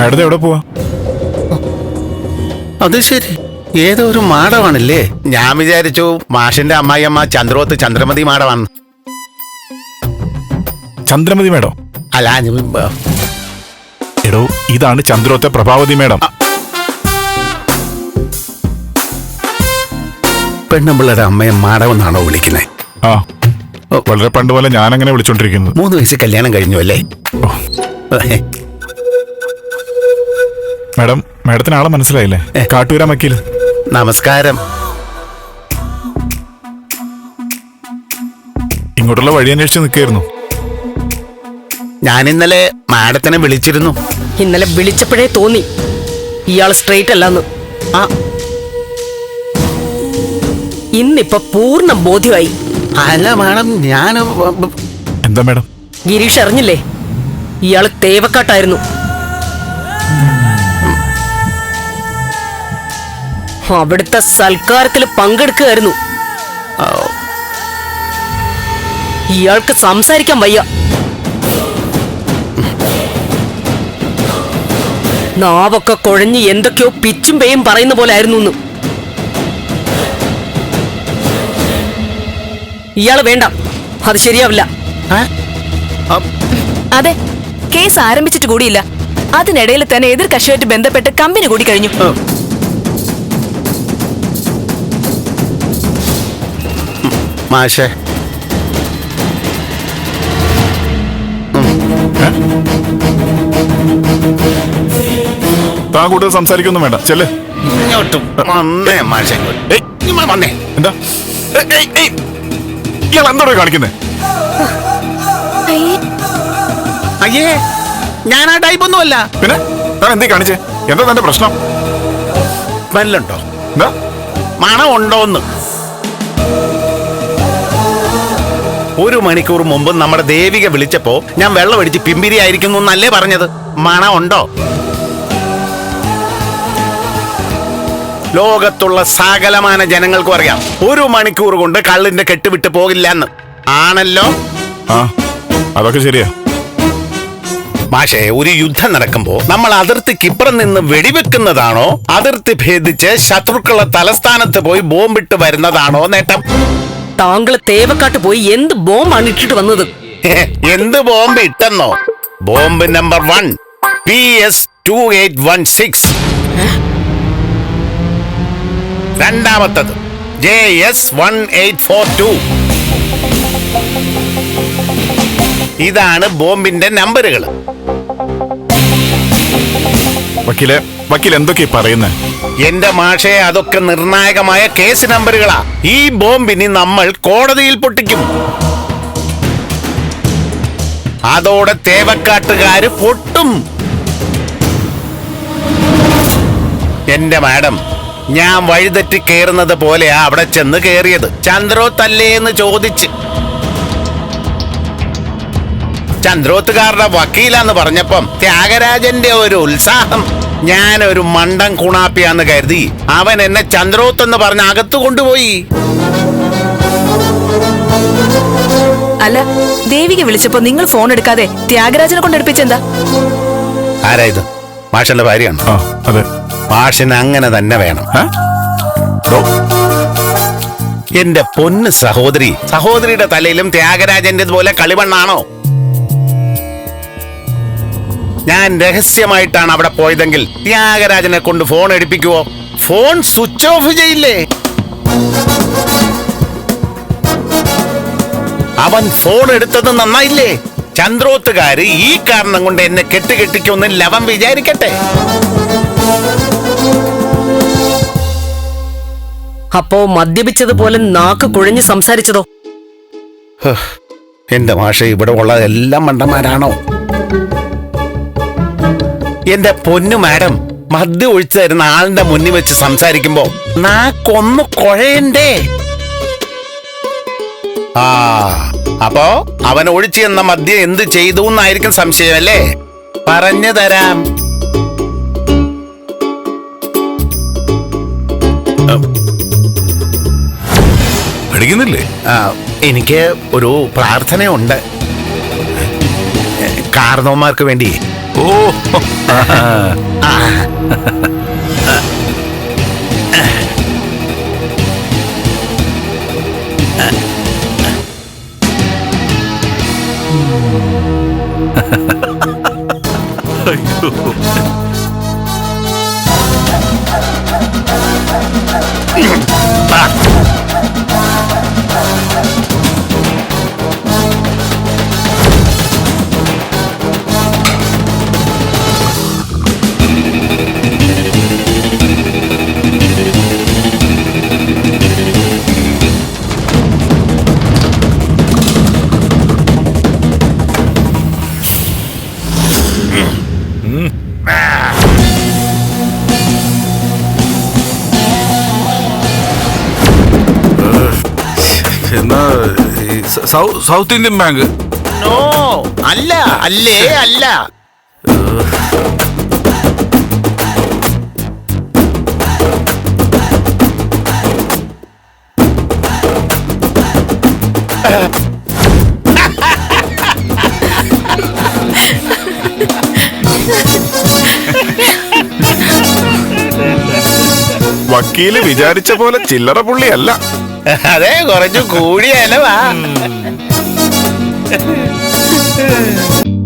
മാഡത്തെ എവിടെ പോവാ? അത് ശരി. ഏതോ ഒരു മാടമാണല്ലേ ഞാൻ വിചാരിച്ചു മാഷിന്റെ അമ്മായിയമ്മ ചന്ദ്രോത്ത് ചന്ദ്രമതി മാടമാണ് ചന്ദ്രമതി മേഡം? അല്ല ഞാൻ- എടോ ഇതാണ് ചന്ദ്രോത്തെ പ്രഭാവതി മേഡം. പെണ്ണുമ്പിള്ളയുടെ അമ്മയെ മാടമെന്നാണോ വിളിക്കുന്നത് ആ. വളരെ പണ്ട് പോലെ ഞാൻ അങ്ങനെ വിളിച്ചോണ്ടിരിക്കുന്നത് മൂന്ന് വയസ്സ് കല്യാണം കഴിഞ്ഞു അല്ലേ? ഓ, മേഡം മേഡത്തിന് ആളെ മനസ്സിലായില്ലേ കാട്ടൂരാ വക്കീൽ നമസ്കാരം. ഇങ്ങോട്ടുള്ള വഴി അന്വേഷിച്ച് നിൽക്കായിരുന്നു. ഞാൻ ഇന്നലെ മാഡത്തിനെ വിളിച്ചിരുന്നു. ഇന്നലെ വിളിച്ചപ്പോഴേ തോന്നി. ഇയാൾ സ്ട്രെയിറ്റ് അല്ലെന്ന്. ആ. ഇന്നിപ്പൊ പൂർണ ബോധ്യമായി. അല്ല മാഡം ഞാൻ എന്താ മാഡം? ഗിരീഷ് അറിഞ്ഞില്ലേ? ഇയാൾ തേവക്കാട്ടായിരുന്നു. അവിടുത്തെ സൽക്കാരത്തിൽ പങ്കെടുക്കുകയായിരുന്നു. ഇയാൾക്ക് സംസാരിക്കാൻ വയ്യ. നാവൊക്കെ കുഴഞ്ഞ് എന്തൊക്കെയോ പിച്ചും പേയും പറയുന്ന പോലെ ആയിരുന്നു ഇയാൾ വേണ്ട അത് ശരിയാവില്ല. അതെ കേസ് ആരംഭിച്ചിട്ട് കൂടിയില്ല. അതിനിടയിൽ തന്നെ എതിർ കക്ഷിയായിട്ട് ബന്ധപ്പെട്ട് കമ്പനി കൂടി കഴിഞ്ഞു. മാഷേ. താ കൂടുതൽ സംസാരിക്കൊന്നും വേണ്ട. ചെല്ലേ. ഇങ്ങോട്ട് വന്നേ മാഷേ. ഏയ്. ഇങ്ങ് വന്നേ. എന്താ? ഏയ്, ഏയ്, ഏയ്. ഇയാൾ എന്തോടെ കാണിക്കുന്നേ? അയ്യേ ഞാൻ ആ ടൈപ്പ് ഒന്നുമല്ല പിന്നെ? താൻ എന്തേ കാണിച്ചേ? എന്താ തന്റെ പ്രശ്നം? സ്മെല്ലുണ്ടോ എന്താ? മണം ഉണ്ടോന്ന് ഒരു മണിക്കൂർ മുമ്പ് നമ്മുടെ ദേവിക വിളിച്ചപ്പോ ഞാൻ വെള്ളം അടിച്ച് പിമ്പിരി ആയിരിക്കുന്നു എന്നല്ലേ പറഞ്ഞത്? മണം ഉണ്ടോ? ലോകത്തുള്ള സകലമാന ജനങ്ങൾക്കും അറിയാം. ഒരു മണിക്കൂർ കൊണ്ട് കള്ളിന്റെ കെട്ടുവിട്ട് പോകില്ല എന്ന്. ആണല്ലോ? ആ അതൊക്കെ ശരിയാ. മാഷേ ഒരു യുദ്ധം നടക്കുമ്പോ നമ്മൾ അതിർത്തിക്കിപ്പുറം നിന്ന് വെടിവെക്കുന്നതാണോ? അതിർത്തി ഭേദിച്ച് ശത്രുക്കളുടെ തലസ്ഥാനത്ത് പോയി ബോംബിട്ട് വരുന്നതാണോ നേട്ടം? താങ്കൾ തേവക്കാട്ട് പോയി എന്ത് ബോംബാണ് ഇട്ടിട്ട് വന്നത്? എന്ത് bomb ഇട്ടെന്നോ? Bomb number one P S two eight one six രണ്ടാമത്തത് J S one eight four two ഇതാണ് ബോംബിന്റെ നമ്പറുകൾ വക്കീലെ വക്കീൽ എന്തൊക്കെ പറയുന്നത് എന്റെ മാഷെ അതൊക്കെ നിർണായകമായ കേസ് നമ്പറുകളാ. ഈ ബോംബിനി നമ്മൾ കോടതിയിൽ പൊട്ടിക്കും. അതോടെ തേവക്കാട്ടുകാര് പൊട്ടും. എന്റെ മാഡം ഞാൻ വഴിതെറ്റി കയറുന്നത് പോലെയാ അവിടെ ചെന്ന് കയറിയത് ചന്ദ്രോ തല്ലേ എന്ന് ചോദിച്ച്. ചന്ദ്രോത്തുകാരുടെ വക്കീലാന്ന് പറഞ്ഞപ്പം ത്യാഗരാജന്റെ ഒരു ഉത്സാഹം. ഞാൻ ഒരു മണ്ടൻ കുണാപ്പിയാന്ന് കരുതി അവൻ എന്നെ ചന്ദ്രോത്ത് എന്ന് പറഞ്ഞ് അകത്തു കൊണ്ടുപോയി. അല്ല ദേവിക വിളിച്ചപ്പോ നിങ്ങൾ ഫോൺ എടുക്കാതെ ത്യാഗരാജനെ കൊണ്ട് എടുപ്പിച്ചെന്താ ആരാ ഇത്? മാഷന്റെ ഭാര്യയാണ്? ആ അതെ. മാഷിന് അങ്ങനെ തന്നെ വേണം. ഏ? ഡോ, എന്റെ പൊന്ന് സഹോദരി സഹോദരിയുടെ തലയിലും ത്യാഗരാജന്റെ പോലെ കളിമണ്ണാണോ? ഞാൻ രഹസ്യമായിട്ടാണ് അവിടെ പോയതെങ്കിൽ ത്യാഗരാജനെ കൊണ്ട് ഫോൺ എടുപ്പിക്കുവോ? ഫോൺ സ്വിച്ച് ഓഫ് ചെയ്യില്ലേ? അവൻ ഫോൺ എടുത്തത് നന്നായില്ലേ? ചന്ദ്രോത്തുകാര് ഈ കാരണം കൊണ്ട് എന്നെ കെട്ടുകെട്ടിക്കൊന്ന് ലവൻ വിചാരിക്കട്ടെ. അപ്പോ മദ്യപിച്ചതുപോലെ നാക്ക് കുഴഞ്ഞ് സംസാരിച്ചതോ? എന്റെ മാഷ ഇവിടെ ഉള്ള എല്ലാം മണ്ടന്മാരാണോ? എന്റെ പൊന്നു മാഡം മദ്യം ഒഴിച്ചായിരുന്ന തരുന്ന ആളിന്റെ മുന്നിൽ വെച്ച് സംസാരിക്കുമ്പോ നാക്കൊന്ന് കൊഴയണ്ടേ? ആ അപ്പോ അവൻ ഒഴിച്ചു എന്ന മദ്യം എന്ത് ചെയ്തു എന്നായിരിക്കും സംശയം അല്ലേ? പറഞ്ഞു തരാം. പഠിക്കുന്നില്ലേ? ആ, എനിക്ക് ഒരു പ്രാർത്ഥനയുണ്ട്. കാർന്നോന്മാർക്ക് വേണ്ടി ഓ അയ്യോ എന്നാ ഈ സ- സൗ- സൗത്ത് ഇന്ത്യൻ ബാങ്ക്. നോ അല്ല അല്ലേ അല്ല. വക്കീൽ വിചാരിച്ച പോലെ ചില്ലറ പുള്ളിയല്ല. അതെ കുറച്ചു കൂടിയ അലവാ